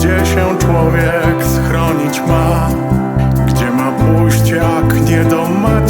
Gdzie się człowiek schronić ma Gdzie ma pójść jak nie do macie